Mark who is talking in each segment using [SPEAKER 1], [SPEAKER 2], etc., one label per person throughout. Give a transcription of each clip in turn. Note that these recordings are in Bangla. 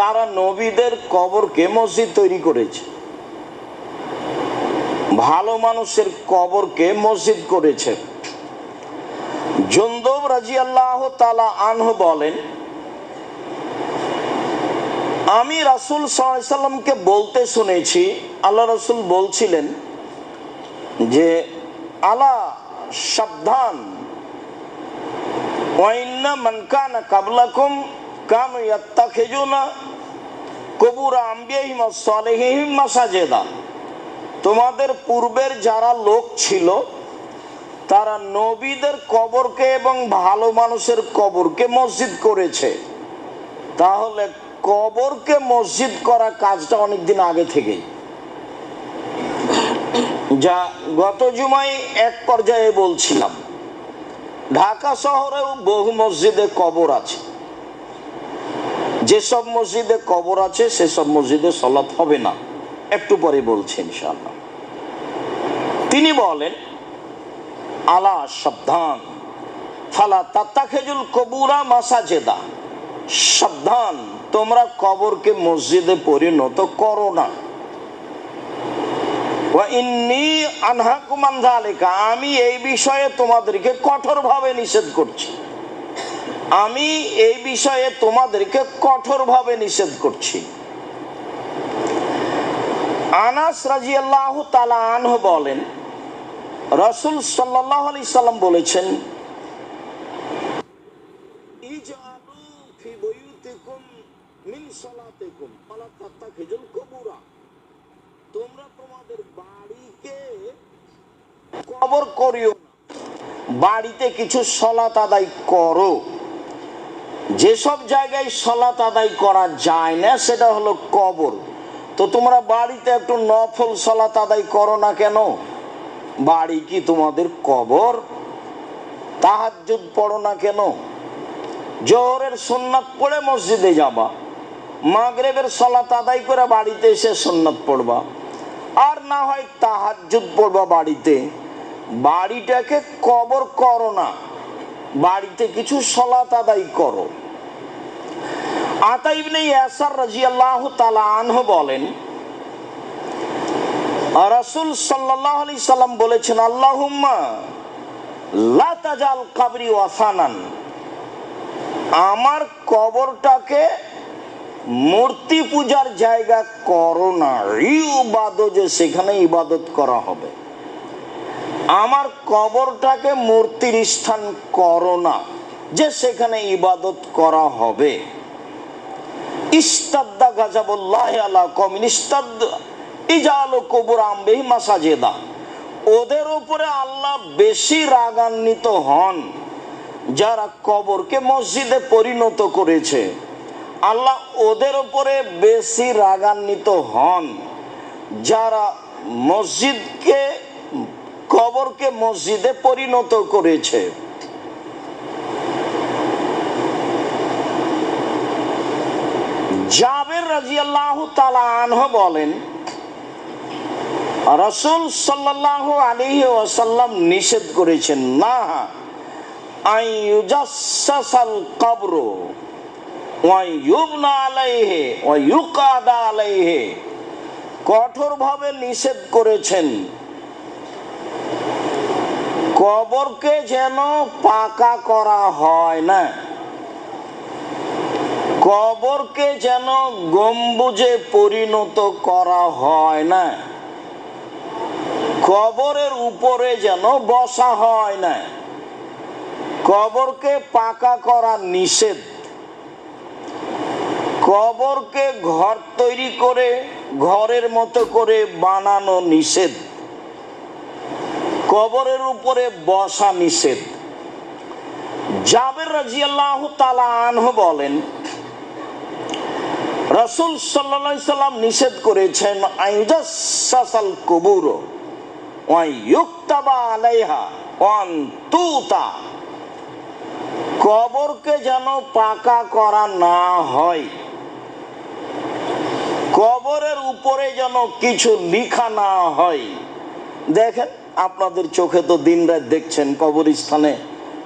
[SPEAKER 1] তারা নবীদের কবরকে মসজিদ তৈরি করেছে। ভালো মানুষের কবরকে মসজিদ করেছে। জন্দব রাজি আল্লাহ তালা আনহ বলেন, আমি রাসুল সাল্লামকে বলতে শুনেছি, আল্লাহ রসুল বলছিলেন যে, আলা সাবধান ওয়াইন্না মানকানা কাবলাকুম কানু ইয়াত্তাখিজুনা। মাসাজেদা তোমাদের পূর্বের যারা লোক ছিল, তারা নবীদের কবরকে এবং ভালো মানুষের কবরকে মসজিদ করেছে। তাহলে কবরকে মসজিদ করা কাজটা অনেকদিন আগে থেকেই। যা গত জুমায় এক পর্যায়ে বলছিলাম, ঢাকা শহরেও বহু মসজিদে কবর আছে। যেসব মসজিদে কবর আছে সেসব মসজিদে সলাৎ হবে না। একটু পরে বলছি ইনশাল্লাহ তিনি বলেন, আলা সাবধান, ফালা তাত্তা খেজুল কবুরা মাসাজেদা। সাবধান, তোমরা কবরকে মসজিদে পরিণত করো না। আমি এই বিষয়ে তোমাদেরকে কঠোরভাবে নিষেধ করছি। আমি এই বিষয়ে তোমাদেরকে কঠোরভাবে নিষেধ করছি। আনাস রাজিয়াল্লাহ তালা আনহ বলেন, রসুল সাল্লাহ আলি সাল্লাম বলেছেন তোমরা তোমাদের বাড়িকে কবর করিও বাড়িতে কিছু সলাত আদায় করো। যেসব জায়গায় সলাত আদায় করা যায় না, সেটা হলো কবর। তো তোমরা বাড়িতে একটু নফল সলাত আদায় করো না কেন? বাড়ি কি তোমাদের কবর? তাহাজ্জুদ পড়ো না কেন? জোহরের সুন্নাত পড়ে মসজিদে যাবা। মাগরেবের সলাত আদায় করে বাড়িতে এসে সুন্নাত পড়বা। আর না হয় তাহাজ্জুদ পড়বা বাড়িতে। বাড়িটাকে কবর করো না। বাড়িতে কিছু সলাত আদায় করো। বলেন রাসূল সাল্লাম বলেছেন, আল্লাহুম্মা কাবরি ওয়াসানান। আমার কবরটাকে মূর্তি পূজার জায়গা করো না যে সেখানে ইবাদত করা হবে। আমার কবরটাকে মূর্তির স্থান করো না, যে সেখানে ইবাদত করা হবে। ইস্তাদ্দা গাজাবুল্লাহ আলা কমিন ইস্তাদ ইজালো কবুর আমবেহি মাসাজেদা। ওদের উপরে আল্লাহ বেশি রাগান্বিত হন, যারা কবরকে মসজিদে পরিণত করেছে। আল্লাহ ওদের উপরে বেশি রাগান্বিত হন, যারা মসজিদকে, কবরকে মসজিদে পরিণত করেছে জাবের রাজিয়াল্লাহ তালা বলেন, রসুল সাল্লাহ আলী ওয়াসাল্লাম নিষেধ করেছেন, না আইয়ুজাসাল কবর কঠোরভাবে নিষেধ করেছেন। কবরকে যেন পাকা করা হয় না। কবরকে যেন গম্বুজে পরিণত করা হয় না। কবরের উপরে যেন বসা হয় না। কবরকে পাকা করা নিষেধ। কবরকে ঘর তৈরি করে, ঘরের মতো করে বানানো নিষেধ। কবরের উপরে বসা নিষেধ। জাবের রাজিয়াল্লাহ তালা আনহ বলেন রসুল সাল্লা সাল্লাম নিষেধ করেছেন আইজাসাল কবুর ওয়াইয়ুক্তাবা আলাইহা ওয়ান তুতা। কবরকে যেন পাকা করা না হয়। কবরের উপরে যেন কিছু লিখা না হয়। দেখেন, আপনাদের চোখে তো দিন রাত দেখছেন, কবরস্থানে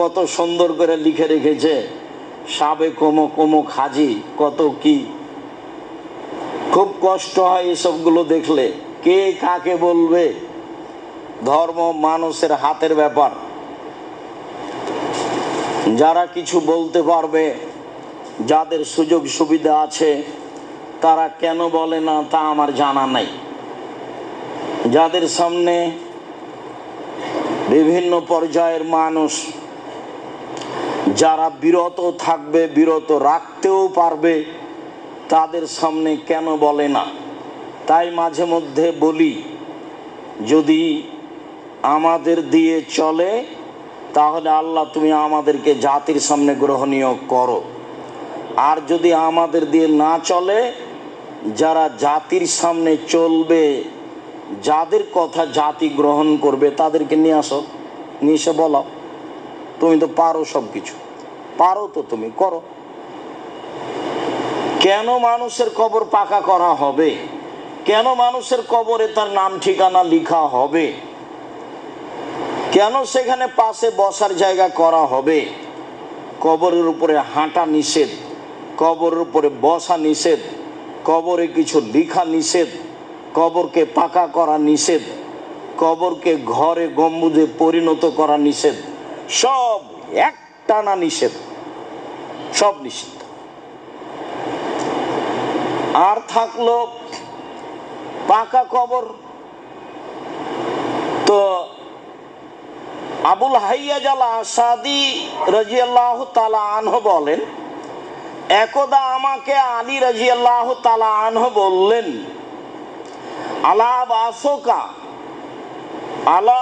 [SPEAKER 1] কত সুন্দর করে লিখে রেখেছে, সাবে কোমো কোমো খাজি কত কি খুব কষ্ট হয় এসবগুলো দেখলে। কে কাকে বলবে? ধর্ম মানুষের হাতের ব্যাপার। যারা কিছু বলতে পারবে, যাদের সুযোগ সুবিধা আছে, তারা কেন বলে না তা আমার জানা নাই। যাদের সামনে বিভিন্ন পর্যায়ের মানুষ, যারা বিরত থাকবে, বিরত রাখতেও পারবে তাদের সামনে কেন বলে না? তাই মাঝে মধ্যে বলি, যদি আমাদের দিয়ে চলে, তাহলে আল্লাহ তুমি আমাদেরকে জাতির সামনে গ্রহণীয় করো। আর যদি আমাদের দিয়ে না চলে, যারা জাতির সামনে চলবে, যাদের কথা জাতি গ্রহণ করবে, তাদেরকে নিয়ে আসো, নিয়ে এসে বলো তুমি তো পারো সব কিছু পারো তো তুমি, করো। কেন মানুষের কবর পাকা করা হবে? কেন মানুষের কবরে তার নাম, ঠিকানা লিখা হবে? কেন সেখানে পাশে বসার জায়গা করা হবে? কবরের উপরে হাঁটা নিষেধ, কবরের উপরে বসা নিষেধ, কবরে কিছু লিখা নিষেধ, কবরকে পাকা করা নিষেধ, কবরকে ঘরে গম্বুজে পরিণত করা নিষেধ, সব একটানা নিষেধ, সব নিষিদ্ধ। আর থাকল পাকা কবর। তো আবুল হাইয়া জালা আসাদি রাজিয়াল্লাহ তালা আনহ বলেন, একদা আমাকে আলী রাজিয়াল্লাহ তালা আনহ বললেন, আলা বাসোকা, আলা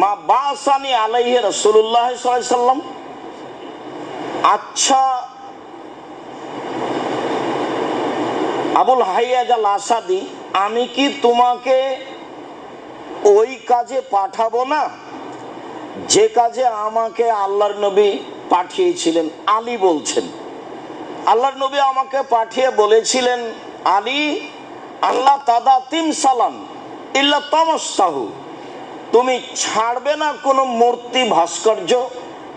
[SPEAKER 1] মা বাসানি আলাইহে রসুল্লাহ সাল্লাম আচ্ছা আবুল হাইয়াজাল আসাদি, আমি কি তোমাকে ওই কাজে পাঠাবো না? যে কাজে আমাকে আল্লাহর নবী পাঠিয়েছিলেন, আলী বলছেন। আল্লাহর নবী আমাকে পাঠিয়ে বলেছিলেন, আলী, আল্লাহ তাদা তিম সালাম, ইল্লা তমস্তাহু তুমি ছাড়বে না কোনো মূর্তি ভাস্কর্য,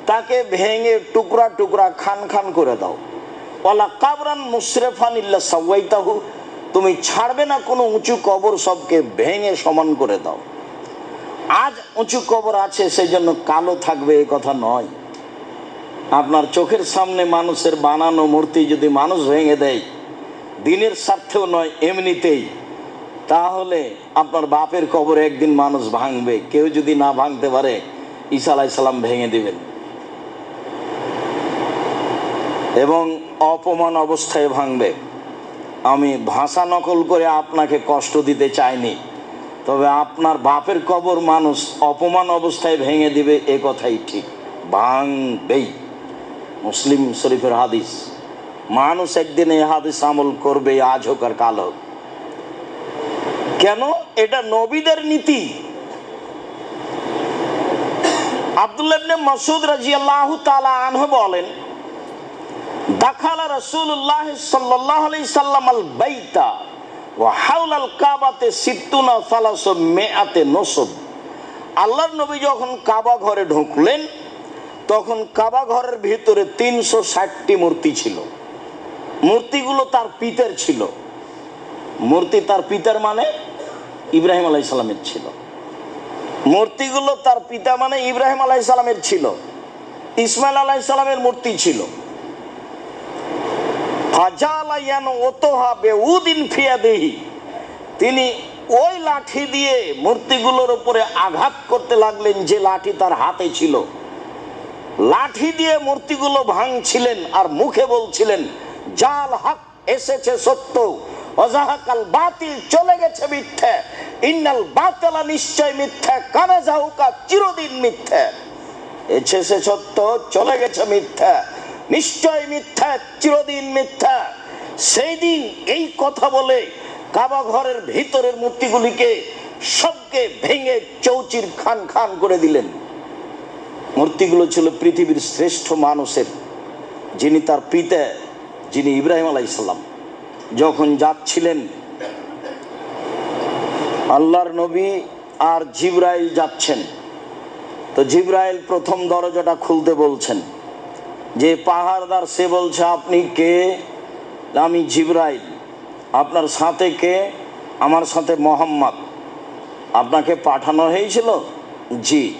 [SPEAKER 1] তাকে ভেঙে টুকরা টুকরা খান খান করে দাও। ওলা কাবরান মুশরেফান ইল্লা সাওয়াইতাহু, তুমি ছাড়বে না কোনো উঁচু কবর সবকে ভেঙে সমান করে দাও। আজ উঁচু কবর আছে সেই জন্য কালো থাকবে এ কথা নয়। আপনার চোখের সামনে মানুষের বানানো মূর্তি যদি মানুষ ভেঙে দেয়, দিনের স্বার্থেও নয়, এমনিতেই। তাহলে আপনার বাপের কবরে একদিন মানুষ ভাঙবে, কেউ যদি না ভাঙতে পারে, ঈসা আলাইসাল্লাম ভেঙে দিবেন। এবং অপমান অবস্থায় ভাঙবে। আমি ভাষা নকল করে আপনাকে কষ্ট দিতে চাইনি, তবে আপনার বাপের কবর মানুষ অপমান অবস্থায় ভেঙে দিবে এ কথাই ঠিক। ভাঙবেই। মুসলিম শরীফের হাদিস, মানুষ একদিন এই হাদিস আমল করবে, আজ হোক আর কাল হোক। কেন? এটা নবীদের নীতি। আব্দুল্লাহ ইবনে মাসুদ রাদিয়াল্লাহু তাআলা আনহু বলেন দাখালা রাসূলুল্লাহ সাল্লাল্লাহু আলাইহি সাল্লাম আল বাইতা ওয়া হাওলাল কাবাতে সিত্তুনা সালাসু মিআতে নসব। আল্লাহর নবী যখন কাবা ঘরে ঢুকলেন, তখন কাবা ঘরের ভিতরে তিনশো ষাটটি মূর্তি ছিল। মূর্তিগুলো তার পিতের ছিল। মূর্তি তার পিতার মানে ইব্রাহিম আলাইসালামের ছিল। মূর্তিগুলো তার পিতা মানে ইব্রাহিম আলাইসালামের ছিল। ইসমাইল আলাইসালামের মূর্তি ছিল। ফাজালায়ান ওতোহা বেউদিন ফিয়াদেহি তিনি ওই লাঠি দিয়ে মূর্তিগুলোর উপরে আঘাত করতে লাগলেন যে লাঠি তার হাতে ছিল। লাঠি দিয়ে মূর্তিগুলো ভাঙছিলেন আর মুখে বলছিলেন, জাল হক এসেছে সত্য, অজাহাকাল বাতিল চলে গেছে মিথ্যে, ইন্নাল বাতলা নিশ্চয় মিথ্যে, কানে যাহুকা চিরদিন মিথ্যে। এসেছে সত্য, চলে গেছে মিথ্যা। নিশ্চয় মিথ্যা, চিরদিন মিথ্যা। সেই দিন এই কথা বলে কাবা ঘরের ভিতরের মূর্তিগুলিকে সবকে ভেঙে চৌচির খান খান করে দিলেন। মূর্তিগুলো ছিল পৃথিবীর শ্রেষ্ঠ মানুষের, যিনি তার পিতা, যিনি ইব্রাহিম আলাইসাল্লাম যখন যাচ্ছিলেন, আল্লাহর নবী আর জিব্রাইল যাচ্ছেন। তো জিব্রাইল প্রথম দরজাটা খুলতে বলছেন যে পাহাড়দার সে বলছে, আপনি কে? আমি জিব্রাইল। আপনার সাথে কে? আমার সাথে মোহাম্মদ। আপনাকে পাঠানো হয়েছিল? জি।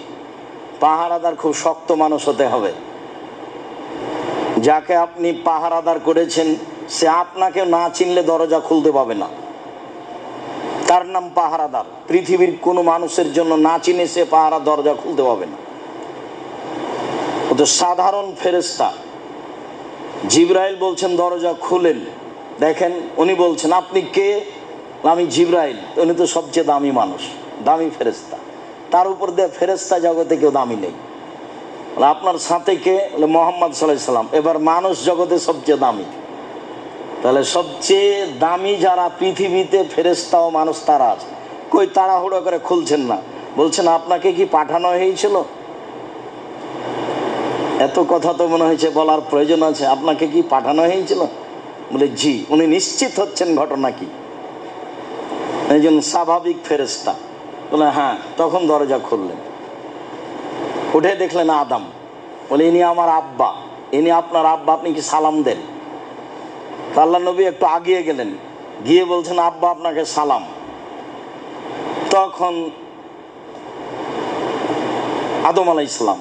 [SPEAKER 1] পাহারাদার খুব শক্ত মানুষ হতে হবে। যাকে আপনি পাহারাদার করেছেন, সে আপনাকে না চিনলে দরজা খুলতে পাবে না। তার নাম পাহারাদার পৃথিবীর কোনো মানুষের জন্য না চিনে সে পাহারা দরজা খুলতে পাবে না। ও তো সাধারণ ফেরেস্তা জিব্রাইল বলছেন, দরজা খুলেন। দেখেন, উনি বলছেন, আপনি কে? আমি জিব্রাইল। উনি তো সবচেয়ে দামি মানুষ, দামি ফেরেস্তা তার উপর দিয়ে ফেরেস্তা জগতে কেউ দামি নেই। আপনার সাথে কে? মোহাম্মদ সাল্লাহ সাল্লাম। এবার মানুষ জগতে সবচেয়ে দামি। তাহলে সবচেয়ে দামি যারা পৃথিবীতে ফেরেস্তা ও মানুষ তারা আছে। কই তাড়াহুড়ো করে খুলছেন না? বলছেন, আপনাকে কি পাঠানো হয়েছিল? এত কথা তো মনে হয়েছে, বলার প্রয়োজন আছে। আপনাকে কি পাঠানো হয়েছিল? বলে, জি, উনি নিশ্চিত হচ্ছেন ঘটনা কি। একজন স্বাভাবিক ফেরেস্তা বলে হ্যাঁ তখন দরজা খুললেন। উঠে দেখলেন আদম। বলে, ইনি আমার আব্বা। ইনি আপনার আব্বা, আপনি কি সালাম দেন? আল্লাহ নবী একটু আগিয়ে গেলেন। গিয়ে বলছেন, আব্বা, আপনাকে সালাম। তখন আদম আলাই ইসলাম